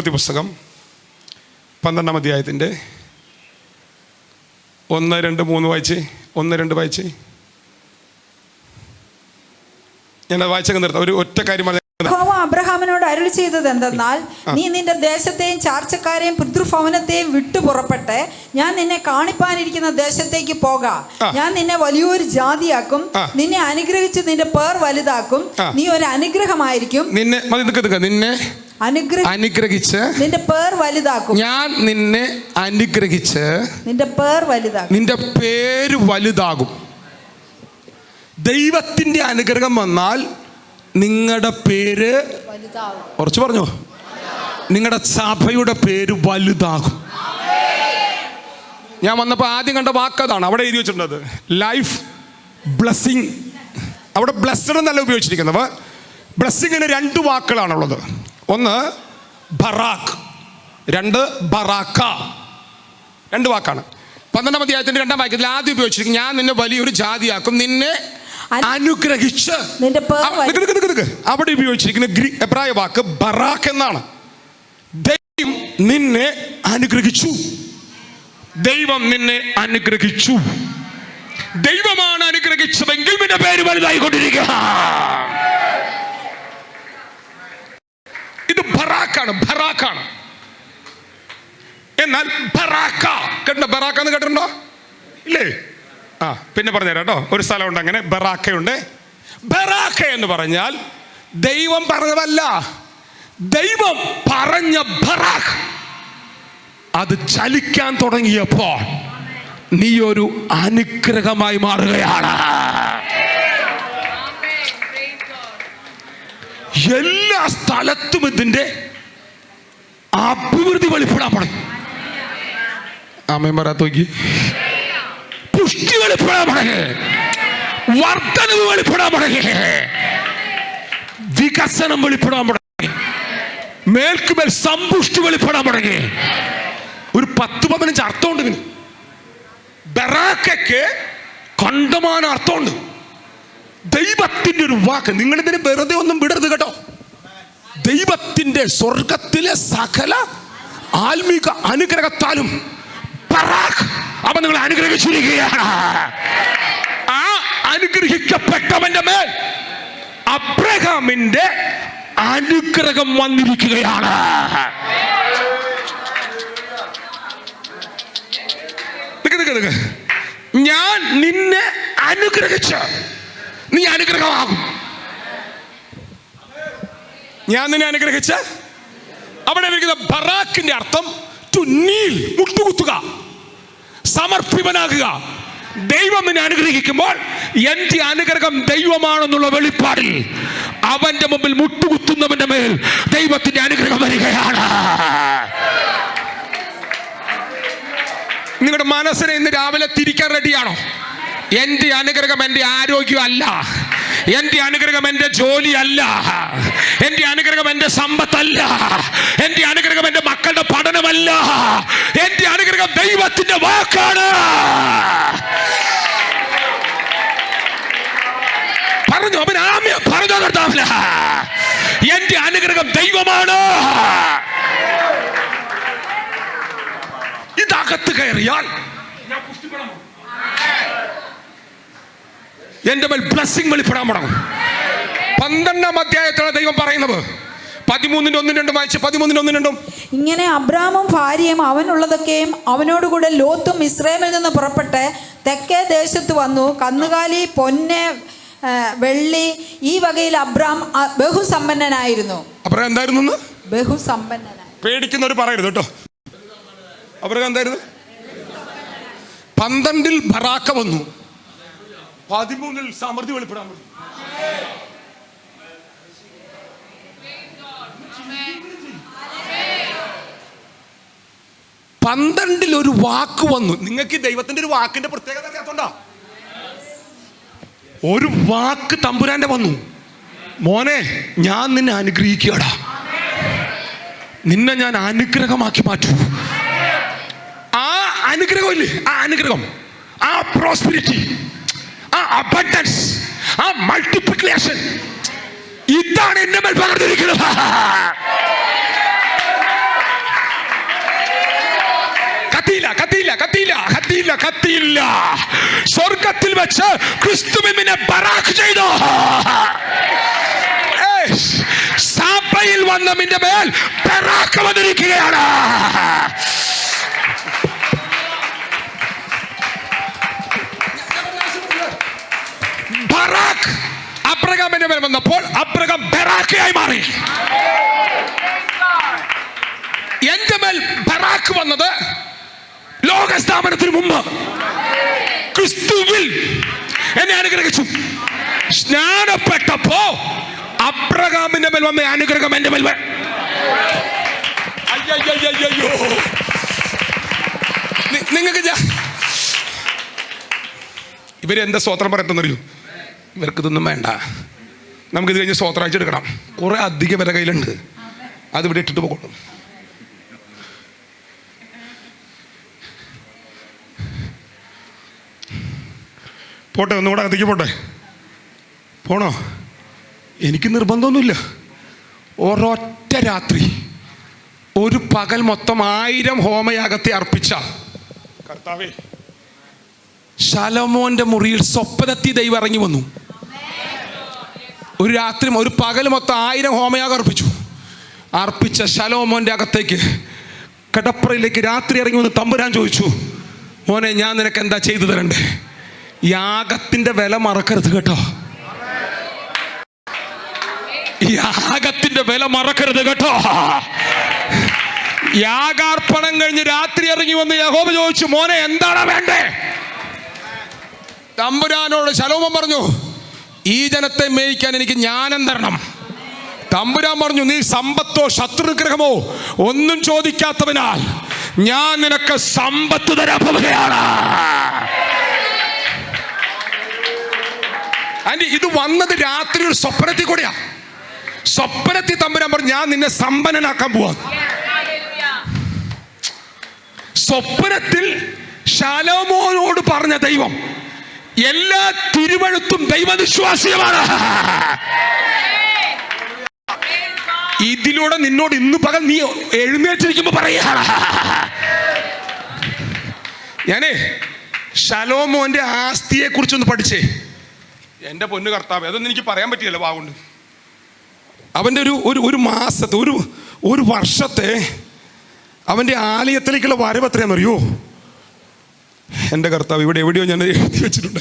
ഉൽപ്പത്തി പുസ്തകം പന്ത്രണ്ടാം അധ്യായത്തിന്റെ ഒന്ന് രണ്ട് മൂന്ന് വായിച്ച് ഒന്ന് രണ്ട് വായിച്ച്. ഞാൻ വായിച്ചൊക്കെ നിർത്താം. ഒരു ഒറ്റ കാര്യം അബ്രഹാമിനോട് അരുളി ചെയ്തത് എന്തെന്നാൽ നീ നിന്റെ ദേശത്തെയും ചാർച്ചക്കാരെയും പിതൃഭവനത്തെയും വിട്ടു പുറപ്പെട്ട് ഞാൻ നിന്നെ കാണിപ്പാനിരിക്കുന്ന ദേശത്തേക്ക് പോകാം. ഞാൻ നിന്നെ വലിയൊരു ജാതിയാക്കും. നിന്നെ അനുഗ്രഹിച്ച് നിന്റെ പേർ വലുതാക്കും. നീ ഒരു അനുഗ്രഹമായിരിക്കും. നിന്നെ നിന്നെ അനുഗ്രഹിച്ച് നിന്റെ പേർ വലുതാക്കും. ഞാൻ നിന്നെ അനുഗ്രഹിച്ച് നിന്റെ പേർ വലുതാക്കും. നിന്റെ പേര് വലുതാകും. ദൈവത്തിന്റെ അനുഗ്രഹം വന്നാൽ നിങ്ങളുടെ പേര് കുറച്ച് പറഞ്ഞോ? നിങ്ങളുടെ സഭയുടെ പേര് വലുതാകും. ഞാൻ വന്നപ്പോൾ ആദ്യം കണ്ട വാക്കതാണ് അവിടെ എഴുതി വെച്ചിട്ടുള്ളത്. ലൈഫ് ബ്ലെസ്സിങ് അവിടെ ബ്ലെസ്സഡ് എന്നല്ല ഉപയോഗിച്ചിരിക്കുന്നത്. ബ്ലെസ്സിങ്ങിന് രണ്ട് വാക്കുകളാണുള്ളത്. ഒന്ന് ബറാഖ്. രണ്ട് ബറാക്ക. രണ്ട് വാക്കാണ്. പന്ത്രണ്ടാം അധ്യായത്തിന്റെ രണ്ടാം വാക്യത്തിൽ ആദ്യം ഉപയോഗിച്ചിരിക്കും ഞാൻ നിന്നെ വലിയൊരു ജാതിയാക്കും. നിന്നെ അനു- അനുഗ്രഹിച്ച്. അവിടെ ഉപയോഗിച്ചിരിക്കുന്ന എബ്രായ വാക്ക് ബറാഖ് എന്നാണ്. ദൈവം നിന്നെ അനുഗ്രഹിച്ചു. ദൈവം നിന്നെ അനുഗ്രഹിച്ചു. ദൈവമാണ് അനുഗ്രഹിച്ചതെങ്കിൽ നിന്റെ പേര് വലുതായിക്കൊണ്ടിരിക്കുക. ബറാക്കാണ് ബറാക്കാണ് എന്നാൽ ബറാക്ക കേട്ടോ ബറാക്ക എന്ന് കേട്ടിട്ടുണ്ടോ? ഇല്ലേ? ആ പിന്നെ പറഞ്ഞുതരാം കേട്ടോ. ഒരു സ്ഥലമുണ്ട് അങ്ങനെ. ബറാക്കയുണ്ട്. ബറാക്ക എന്ന് പറഞ്ഞാൽ ദൈവം പറഞ്ഞതല്ല. ദൈവം പറഞ്ഞ ബറാഖ്. അത് ചലിക്കാൻ തുടങ്ങിയപ്പോൾ നീ ഒരു അനുഗ്രഹമായി മാറുകയാണ്. എല്ലാ സ്ഥലത്തും ഇതിന്റെ അഭിവൃദ്ധി വെളിപ്പെടാൻ തുടങ്ങി ആമേൻ പറയാത്ത നോക്കി പുഷ്ടി വെളിപ്പെടാൻ തുടങ്ങി വർധനവ് വെളിപ്പെടാൻ തുടങ്ങി വികസനം വെളിപ്പെടാൻ തുടങ്ങി മേൽക്കുമേൽ സമ്പുഷ്ടി വെളിപ്പെടാൻ തുടങ്ങി ഒരു പത്ത് പതിനഞ്ച് അർത്ഥമുണ്ട് ഇതിന്. ബറാക്കയ്ക്ക് കണ്ടമാന അർത്ഥമുണ്ട്. ദൈവത്തിന്റെ ഒരു വാക്ക്. നിങ്ങളിതിന് വെറുതെ ഒന്നും വിടരുത് കേട്ടോ. ദൈവത്തിന്റെ സ്വർഗത്തിലെ സകല ആത്മീക അനുഗ്രഹത്താലും അവൻ നിങ്ങൾ അനുഗ്രഹിച്ചിരിക്കുകയാണ്. ആ അനുഗ്രഹിക്കപ്പെട്ടവന്റെ മേൽ അബ്രഹാമിന്റെ അനുഗ്രഹം വന്നിരിക്കുകയാണ്. ഞാൻ നിന്നെ അനുഗ്രഹിച്ച് നീ അനുഗ്രഹമാകും. ഞാൻ നിന്നെ അനുഗ്രഹിച്ച അവിടെ ഇരിക്കുന്ന ബറാക്കിന്റെ അർത്ഥം ടു നീൽ മുട്ടുകുത്തുക സമർപ്പിതനാകുക. ദൈവം നിന്നെ അനുഗ്രഹിക്കുമ്പോൾ എന്റെ അനുഗ്രഹം ദൈവമാണെന്നുള്ള വെളിപ്പാടിൽ അവന്റെ മുമ്പിൽ മുട്ടുകുത്തുന്നവന്റെ മേൽ ദൈവത്തിന്റെ അനുഗ്രഹം വരികയാണ്. നിങ്ങളുടെ മനസ്സിനെ ഇന്ന് രാവിലെ തിരിക്കാൻ റെഡിയാണോ എന്റെ അനുഗ്രഹം എന്റെ ആരോഗ്യമല്ല. എന്റെ അനുഗ്രഹം എന്റെ ജോലിയല്ല. എന്റെ അനുഗ്രഹം എന്റെ സമ്പത്തല്ല. എന്റെ അനുഗ്രഹം എന്റെ മക്കളുടെ പഠനമല്ല. എന്റെ അനുഗ്രഹം ദൈവത്തിന്റെ വാക്കാണ്. പറഞ്ഞു അവൻ ആമ്യ പറഞ്ഞു കർത്താവില്ല എന്റെ അനുഗ്രഹം ദൈവമാണ്. ഇതകത്ത് കയറിയാൽ ഞാൻ പുഷ്ടിപ്പെടാൻ എന്റെ മേൽ ബ്ലസ്സിംഗ് വെളിപ്പെടാൻ തുടങ്ങും പന്ത്രണ്ടാം അധ്യായത്തിലാണ് ദൈവം പറയുന്നത്. പതിമൂന്നിന്റെ ഒന്നും രണ്ടും വായിച്ച് പതിമൂന്നിന്റെ ഒന്നും രണ്ടും. ഇങ്ങനെ അബ്രാമും ഭാര്യയും അവനുള്ളതൊക്കെയും അവനോടുകൂടെ ലോത്തും ഇസ്രയേമിൽ നിന്ന് പുറപ്പെട്ട് തെക്കേ ദേശത്ത് വന്നു. കന്നുകാലി പൊന്ന് വെള്ളി ഈ വകയിൽ അബ്രാം ബഹുസമ്പന്നനായിരുന്നു. അബ്രാം എന്തായിരുന്നു എന്ന്? ബഹുസമ്പന്നനായി. പേടിക്കുന്നവർ പറയരുത് കേട്ടോ. അബ്രഹാം എന്തായിരുന്നു? പന്ത്രണ്ടിൽ ബറാക്ക വന്നു. പതിമൂന്നിൽ സമൃദ്ധി വെളിപ്പെടാൻ പറ്റും. പന്ത്രണ്ടിൽ ഒരു വാക്ക് വന്നു. നിങ്ങൾക്ക് ദൈവത്തിന്റെ ഒരു വാക്കിന്റെ പ്രത്യേകത അറിയാത്തോണ്ടാ? ഒരു വാക്ക് തമ്പുരാന്റെ വന്നു. മോനെ ഞാൻ നിന്നെ അനുഗ്രഹിക്കുകടാ നിന്നെ ഞാൻ അനുഗ്രഹമാക്കി മാറ്റു. ആ അനുഗ്രഹം അനുഗ്രഹമില്ലേ ആ അനുഗ്രഹം. ആ പ്രോസ്പിരിറ്റി അബണ്ടൻസ് ആ മൾട്ടിപ്ലിക്കേഷൻ ഇതാണ് എന്നെ മേൽ പകർന്നിരിക്കുന്നത്. കത്തിയില്ല കത്തിയില്ല കത്തിയില്ല കത്തിയില്ല കത്തിയില്ല. സ്വർഗത്തിൽ വെച്ച് ക്രിസ്തുവിനെ ബറാക്ക് ചെയ്തു. സഭയിൽ വന്നതിന്റെ മേൽ ബറാക്ക് വന്നിരിക്കുകയാണ്. അബ്രഹാമിന്റെ മേൽ വന്നപ്പോൾ അബ്രഹാം ബെറാക്കയായി മാറി. എന്റെ മേൽ ബറാക്ക് വന്നത് ലോകസ്ഥാപനത്തിന് മുമ്പ്. ക്രിസ്തുവിൽ എന്നെ അനുഗ്രഹിച്ചു. സ്നാനപ്പെട്ടപ്പോ അബ്രഹാമിന്റെ മേൽ വന്ന അനുഗ്രഹം എന്റെ മേൽ അയ്യോ നിങ്ങൾക്ക് ഇവരെന്താ സ്വത്രം പറയട്ടെന്നറിയൂ? ഇവർക്ക് ഇതൊന്നും വേണ്ട. നമുക്കിത് കഴിഞ്ഞ് സ്വോത്രാഴ്ച എടുക്കണം. കുറെ അധികം വില കയ്യിലുണ്ട്. അത് ഇവിടെ ഇട്ടിട്ട് പോകണം. പോട്ടെ ഒന്നുകൂടെ അകത്തേക്ക് പോട്ടെ. പോണോ? എനിക്ക് നിർബന്ധമൊന്നുമില്ല. ഒരൊറ്റ രാത്രി ഒരു പകൽ മൊത്തം ആയിരം ഹോമയാഗത്തെ അർപ്പിച്ച കർത്താവേ. ശലോമോന്റെ മുറിയിൽ സ്വപ്നത്തി ദൈവം ഇറങ്ങി വന്നു. ഒരു രാത്രി ഒരു പകൽ മൊത്തം ആയിരം ഹോമയാഗം അർപ്പിച്ചു. അർപ്പിച്ച ശലോമോന്റെ അകത്തേക്ക് കടപ്പുറയിലേക്ക് രാത്രി ഇറങ്ങി വന്ന് തമ്പുരാൻ ചോദിച്ചു മോനെ ഞാൻ നിനക്ക് എന്താ ചെയ്തു തരണ്ടേ? യാഗത്തിന്റെ വില മറക്കരുത് കേട്ടോ. യാഗത്തിന്റെ വില മറക്കരുത് കേട്ടോ. യാഗാർപ്പണം കഴിഞ്ഞ് രാത്രി ഇറങ്ങി വന്ന് യഹോബ ചോദിച്ചു മോനെ എന്താണ് വേണ്ടേ? തമ്പുരാനോട് ശലോമം പറഞ്ഞു ഈ ജനത്തെ മേയിക്കാൻ എനിക്ക് ജ്ഞാനം തരണം. തമ്പുരാൻ പറഞ്ഞു നീ സമ്പത്തോ ശത്രുഗ്രഹമോ ഒന്നും ചോദിക്കാത്തവനാൽ ഞാൻ നിനക്ക് സമ്പത്ത് തരാൻ ആന്റി ഇത് വന്നത് രാത്രി ഒരു സ്വപ്നത്തിൽ കൂടെയാ. സ്വപ്നത്തിൽ തമ്പുരാൻ പറഞ്ഞു ഞാൻ നിന്നെ സമ്പന്നനാക്കാൻ പോവാ. സ്വപ്നത്തിൽ ശലോമോനോട് പറഞ്ഞ ദൈവം എല്ലാ തിരുവഴുത്തും ദൈവവിശ്വാസിയമാണ് ഇതിലൂടെ നിന്നോട് ഇന്ന് പകൽ നീ എഴുന്നേറ്റിരിക്കുമ്പോ പറയാ ഞാനേ ശലോമോന്റെ ആസ്തിയെ കുറിച്ചൊന്ന് പഠിച്ചേ. എന്റെ പൊന്ന് കർത്താവ് അതൊന്നും എനിക്ക് പറയാൻ പറ്റിയല്ലോ വാഗുണ്ട് അവന്റെ ഒരു ഒരു ഒരു മാസത്തെ ഒരു ഒരു വർഷത്തെ അവന്റെ ആലയത്തിലേക്കുള്ള വരവ് എത്രയാണെന്നറിയോ? എന്റെ കർത്താവ് ഇവിടെ എവിടെയോ ഞാൻ എഴുതി വെച്ചിട്ടുണ്ട്.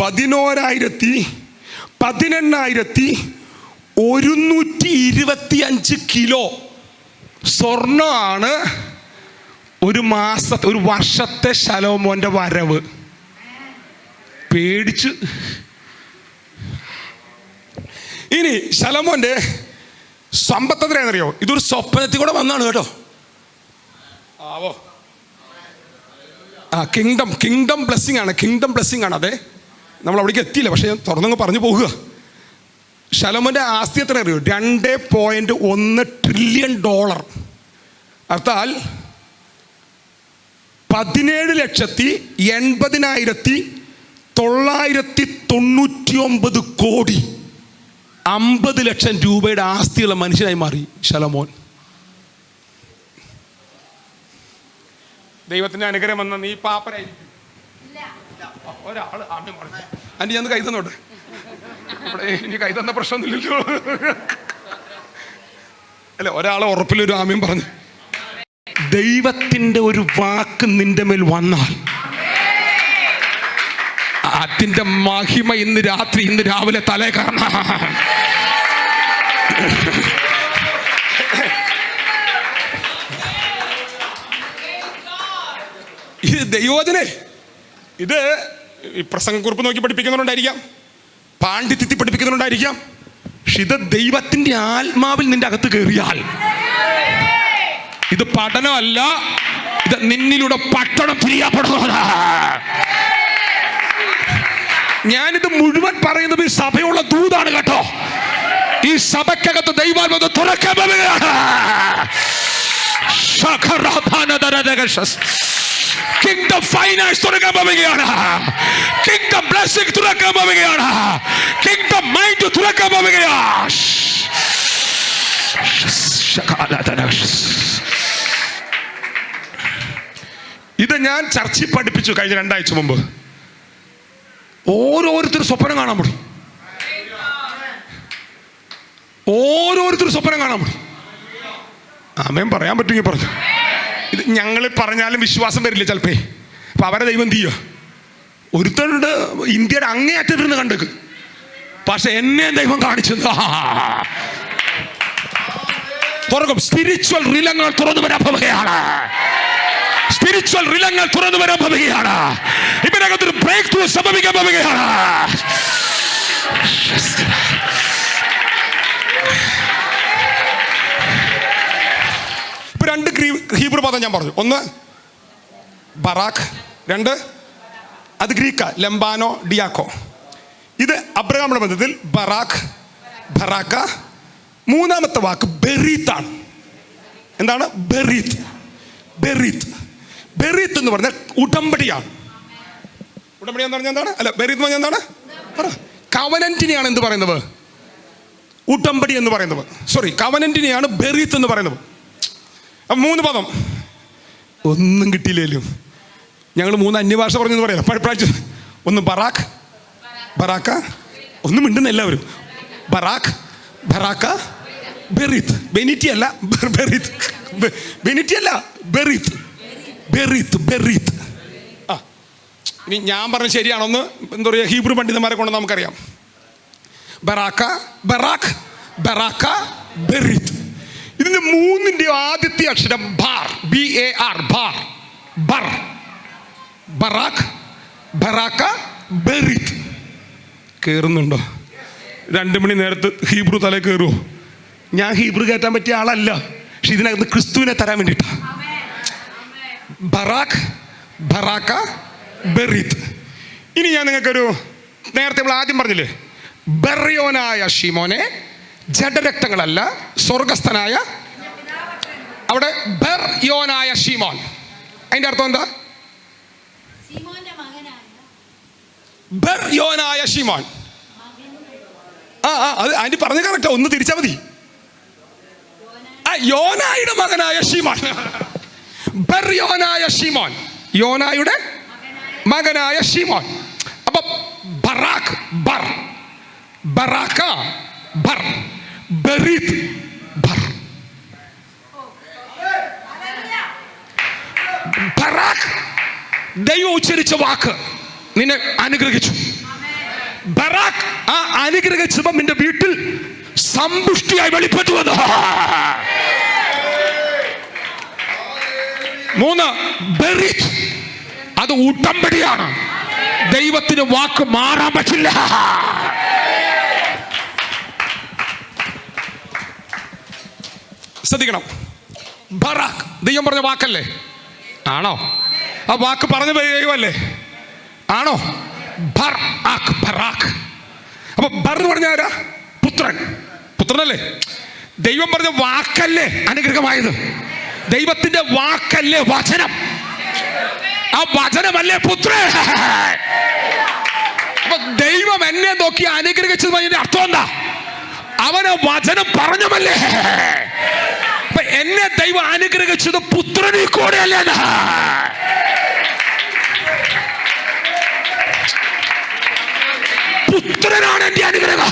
പതിനോരായിരത്തി പതിനെണ്ണായിരത്തി ഒരുന്നൂറ്റി ഇരുപത്തി അഞ്ച് കിലോ സ്വർണമാണ് ഒരു മാസത്തെ ഒരു വർഷത്തെ ശലോമോന്റെ വരവ്. പേടിച്ച്. ഇനി ശലോമോന്റെ സമ്പത്ത് എത്രയാണെന്നറിയോ? ഇതൊരു സ്വപ്നത്തിൽ കൂടെ വന്നാണ് കേട്ടോ. ആവോ. ആ കിങ്ഡം കിങ്ഡം ബ്ലെസ്സിങ് ആണ് കിങ്ഡം ബ്ലെസ്സിങ് ആണ് അതെ. നമ്മൾ അവിടേക്ക് എത്തിയില്ല പക്ഷേ ഞാൻ തുറന്നങ്ങ് പറഞ്ഞു പോകുക. ശലമന്റെ ആസ്തി എത്ര അറിയോ? രണ്ട് പോയിന്റ് ഒന്ന് ട്രില്യൺ ഡോളർ അർത്ഥാൽ പതിനേഴ് ലക്ഷത്തി എൺപതിനായിരത്തി തൊള്ളായിരത്തി തൊണ്ണൂറ്റി ഒമ്പത് കോടി. അമ്പത് ലക്ഷം രൂപയുടെ ആസ്തിയുള്ള മനുഷ്യനായി മാറി ശലോമോൻ. ദൈവത്തിന്റെ അനുഗ്രഹം വന്ന നീ പാപ്പരായിരിക്കും ഒരാൾ ആമി പറഞ്ഞു ആന്റി ഞാൻ കൈ തന്നോട്ടെ? ഇവിടെ ഇനി കൈ തന്ന പ്രശ്നമൊന്നുമില്ലല്ലോ. അല്ല ഒരാളെ ഉറപ്പിലൊരു ആമ്യം പറഞ്ഞു ദൈവത്തിന്റെ ഒരു വാക്ക് നിന്റെ മേൽ വന്നാൽ അതിന്റെ മഹിമ ഇന്ന് രാത്രി ഇന്ന് രാവിലെ തലേ കാരണം ഇത് ദൈവോചനെ ഇത് ഈ പ്രസംഗക്കുറിപ്പ് നോക്കി പഠിപ്പിക്കുന്നുണ്ടായിരിക്കാം പാണ്ഡിത്യത്തിൽ പഠിപ്പിക്കുന്നുണ്ടായിരിക്കാം പക്ഷെ ഇത് ദൈവത്തിന്റെ ആത്മാവിൽ നിന്റെ അകത്ത് കയറിയാൽ. ഇത് പഠനമല്ല ഇത് നിന്നിലൂടെ പട്ടണം പിരിയപ്പെടുന്നതാ ഞാനിത് മുഴുവൻ പറയുന്നത് ഈ സഭയുള്ള ദൂതാണ് കേട്ടോ. ഈ സഭയ്ക്കകത്ത് ദൈവാത്മത തുറക്കാൻ കിങ്ഡം ഫൈനാൻസ് തുറക്കാൻ പോവുകയാണ്. കിങ്ഡം ബ്ലെസ്സിംഗ് തുറക്കാൻ പോവുകയാണ്. കിങ്ഡം മൈൻഡ് തുറക്കാൻ പോവുകയാണ്. ഇത് ഞാൻ ചർച്ചിൽ പഠിപ്പിച്ചു കഴിഞ്ഞ രണ്ടാഴ്ച മുമ്പ്. ഓരോരുത്തർ സ്വപ്നം കാണാൻ മുടി ഓരോരുത്തർ സ്വപ്നം കാണാൻ മുടി അമ്മയും പറയാൻ പറ്റുമെങ്കിൽ പറഞ്ഞു. ഇത് ഞങ്ങൾ പറഞ്ഞാലും വിശ്വാസം വരില്ല ചിലപ്പേ. അപ്പം അവരെ ദൈവം എന്ത് ചെയ്യുക ഒരുത്തരുടെ ഇന്ത്യയുടെ അങ്ങേയറ്റത്തിരുന്ന് കണ്ടേക്ക്. പക്ഷെ എന്നെ ദൈവം കാണിച്ചു തുറക്കും. സ്പിരിച്വൽ റിലങ്ങൾ തുറന്നു വരാൻ പോവുകയാണ് സ്പിരിച്വൽ റിലങ്ങൾ തുറന്നു വരാൻ പോവുകയാണ് ഇവരകത്തൊരു ബ്രേക്ക് ത്രൂ സംഭവിക്കാൻ പോവുകയാണ്. രണ്ട് ഹീബ്രു പദം ഞാൻ പറഞ്ഞു. ഒന്ന് ബറാഖ് രണ്ട് അത് ഗ്രീക്ക ലംബാനോ ഡിയാക്കോ. ഇത് അബ്രഹാമിന്റെ ബന്ധത്തിൽ ബറാഖ് ബറാക്ക. മൂന്നാമത്തെ വാക്ക് ബെറീത്താണ്. എന്താണ്? ബെറീത്ത്. ബെറീത്ത്. ബെറീത്ത് എന്ന് പറഞ്ഞാൽ ഉടമ്പടിയാണ്. ഉടമ്പടി എന്ന് പറഞ്ഞാൽ എന്താണ്? അല്ല ബെറീത്ത് പറഞ്ഞാൽ എന്താണ്? കവനന്റിനെയാണ് എന്ത് പറയുന്നത്? ഉടമ്പടി എന്ന് പറയുന്നത്. സോറി കവനന്റിനെയാണ് ബെറീത്ത് എന്ന് പറയുന്നത്. മൂന്ന് പദം. ഒന്നും കിട്ടിയില്ലേലും. ഞങ്ങൾ മൂന്ന് അന്യഭാഷ പറഞ്ഞെന്ന് പറയാം പഴപ്പഴാഴ്ച ഒന്ന് ബറാഖ് ബറാക്ക ഒന്നും മിണ്ടുന്ന എല്ലാവരും. ബറാഖ് ബറാക്ക ബെറിത്ത്. ബെനിറ്റി അല്ല ബെറിത്ത്. ബെനിറ്റി അല്ല ബെറിത്ത്. ബെറിത്ത് ബെറിത്ത്. ആ ഇനി ഞാൻ പറഞ്ഞ ശരിയാണോന്ന് എന്താ പറയുക ഹീബ്രു പണ്ഡിതന്മാരെ കൊണ്ട് നമുക്കറിയാം. ബറാക്ക ബറാഖ് ബറാക്ക ബെറിത്ത്. ഇതിന് ഇതിന്റെ മൂന്നിന്റെ ആദ്യത്തെ അക്ഷരം bar. B A R bar. ബർ. ബറാഖ് ബറാക്ക ബെറിത് കയറുന്നുണ്ടോ രണ്ട് മണി നേരത്ത് ഹീബ്രു തല കയറുമോ ഞാൻ ഹീബ്രു കയറ്റാൻ പറ്റിയ ആളല്ല. പക്ഷെ ഇതിനകത്ത് ക്രിസ്തുവിനെ തരാൻ വേണ്ടിയിട്ടാ. ബറാഖ് ബറാക്ക ബെറിത് ഇനി ഞാൻ നിങ്ങൾക്കൊരു നേരത്തെ നമ്മൾ ആദ്യം പറഞ്ഞില്ലേ? ബെറിയോനായ ഷിമോനെ ജഡരക്തങ്ങളല്ല സ്വർഗസ്ഥനായ അവിടെ ബെർ യോനായ ഷിമോൻ അതിന്റെ അർത്ഥം എന്താ? ബെർ യോനായ ഷിമോൻ ആ ആ അത് അതിന് പറഞ്ഞ കറക്റ്റാ ഒന്ന് തിരിച്ചാ മതി. ആ യോനായുടെ മകനായ ഷിമോൻ ബെർയോനായ ഷിമോൻ യോനായുടെ മകനായ ഷിമോൻ അപ്പൊ ബറാഖ് ബർ. ബറാക്ക ബർ. ബറീത്ത് ബർ ബറാഖ് ദൈവം ഉച്ചരിച്ച വാക്ക് നിന്നെ അനുഗ്രഹിച്ചു. ബറാഖ് ആ അനുഗ്രഹിച്ചപ്പം നിന്റെ വീട്ടിൽ സമ്പുഷ്ടിയായി വെളിപ്പെട്ടു വന്നു. മൂന്ന് അത് ഉടമ്പടിയാണ്. ദൈവത്തിന് വാക്ക് മാറാൻ പറ്റില്ല. ശ്രദ്ധിക്കണം. ബറാഖ് ദൈവം പറഞ്ഞ വാക്കല്ലേ? ആണോ? ആ വാക്ക് പറഞ്ഞു ദൈവമല്ലേ? ആണോ? ഭർ ആക്ക് ബറാഖ് അപ്പൊ ഭർ എന്ന് പറഞ്ഞ ആരാ? പുത്രൻ. പുത്രനല്ലേ? ദൈവം പറഞ്ഞ വാക്കല്ലേ അനുഗ്രഹമായത്. ദൈവത്തിന്റെ വാക്കല്ലേ വചനം. ആ വചനമല്ലേ പുത്രൻ. ദൈവം എന്നെ നോക്കി അനുഗ്രഹിച്ചത് അർത്ഥം എന്താ? അവന് വചനം പറഞ്ഞമല്ലേ എന്നെ ദൈവം അനുഗ്രഹിച്ചത് പുത്രനിൽ അല്ല പുത്രനാണ് എന്റെ അനുഗ്രഹം.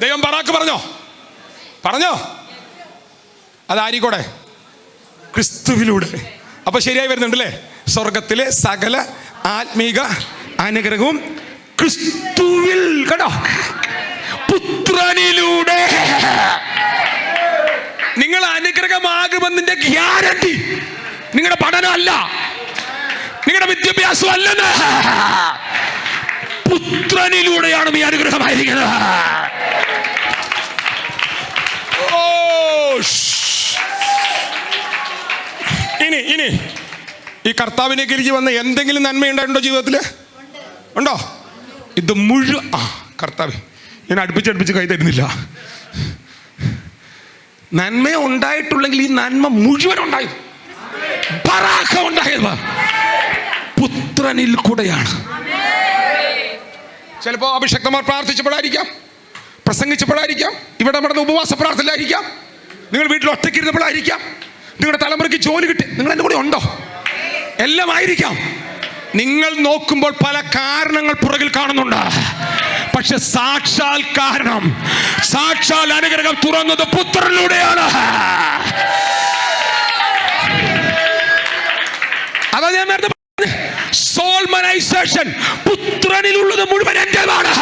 ദൈവം ബറാക്ക് പറഞ്ഞോ? പറഞ്ഞോ? അതാരിക്കൂടെ? ക്രിസ്തുവിലൂടെ. അപ്പൊ ശരിയായി വരുന്നുണ്ടല്ലേ? സ്വർഗത്തിലെ സകല ആത്മീക അനുഗ്രഹവും ക്രിസ്തുവിൽ. കേട്ടോ? അനുഗ്രഹമാകുമെന്നതിന്റെ ഗ്യാരണ്ടി. നിങ്ങളുടെ പഠനമല്ല. നിങ്ങളുടെ വിദ്യാഭ്യാസം അല്ലെന്ന് പുത്രനിലൂടെയാണ് ഈ അനുഗ്രഹമായിരിക്കുന്നത്. ഇനി ഇനി. ഈ കർത്താവിനെ കിരിക്ക് വന്ന് എന്തെങ്കിലും നന്മയുണ്ടായിട്ടുണ്ടോ ജീവിതത്തിൽ ഉണ്ടോ? ഇത് മുഴുവൻ ആ കർത്താവ് ഞാൻ അടുപ്പിച്ചടുപ്പിച്ച് കൈ തരുന്നില്ല. നന്മ ഉണ്ടായിട്ടുള്ളെങ്കിൽ ഈ നന്മ മുഴുവൻ ഉണ്ടായത് ഉണ്ടായത് പുത്രനിൽ കൂടെയാണ്. ചിലപ്പോ അഭിഷക്തമാർ പ്രാർത്ഥിച്ചപ്പോഴായിരിക്കാം പ്രസംഗിച്ചപ്പോഴായിരിക്കാം ഇവിടെ നമ്മുടെ ഉപവാസ പ്രാർത്ഥനയിലായിരിക്കാം നിങ്ങൾ വീട്ടിൽ ഒറ്റയ്ക്കിരുന്നപ്പോഴായിരിക്കാം നിങ്ങളുടെ തലമുറയ്ക്ക് ജോലി കിട്ടി. നിങ്ങൾ എന്റെ കൂടെ ഉണ്ടോ? എല്ലാം ആയിരിക്കാം. നിങ്ങൾ നോക്കുമ്പോൾ പല കാരണങ്ങൾ പുറകിൽ കാണുന്നുണ്ട്. പക്ഷെ സാക്ഷാൽ കാരണം സാക്ഷാൽ അനുഗ്രഹം തുറന്നത് പുത്രനിലൂടെയാണ്. അതാ ഞാൻ നേരത്തെ സോൾമനൈസേഷൻ പുത്രനിലുള്ളത് മുഴുവൻ എന്റേതാണ്.